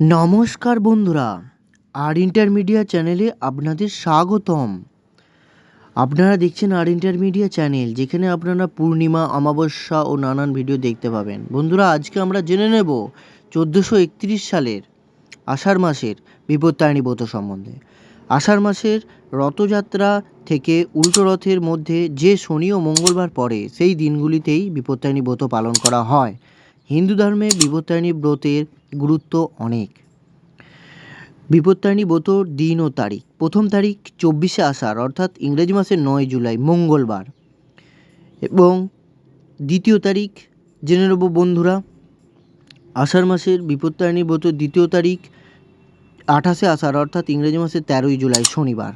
নমস্কার বন্ধুরা, আর ইন্টারমিডিয়া চ্যানেলে আপনাদের স্বাগতম। আপনারা দেখছেন আর ইন্টারমিডিয়া চ্যানেল, যেখানে আপনারা পূর্ণিমা, অমাবস্যা ও নানান ভিডিও দেখতে পাবেন। বন্ধুরা, আজকে আমরা জেনে নেব চোদ্দোশো একত্রিশ সালের আষাঢ় মাসের বিপত্তায়নী ব্রত সম্বন্ধে। আষাঢ় মাসের রথযাত্রা থেকে উল্টো রথের মধ্যে যে শনি ও মঙ্গলবার পড়ে, সেই দিনগুলিতেই বিপত্তায়নী ব্রত পালন করা হয়। হিন্দু ধর্মে বিপত্তায়নী ব্রতের গুরুত্ব অনেক। বিপত্তায়নী ব্রতর দিন ও তারিখ। প্রথম তারিখ চব্বিশে আষাঢ়, অর্থাৎ ইংরেজি মাসের নয় জুলাই, মঙ্গলবার। এবং দ্বিতীয় তারিখ, জেনে নেব বন্ধুরা, আষাঢ় মাসের বিপত্তায়নী ব্রত দ্বিতীয় তারিখ আঠাশে আষাঢ়, অর্থাৎ ইংরেজি মাসের তেরোই জুলাই, শনিবার।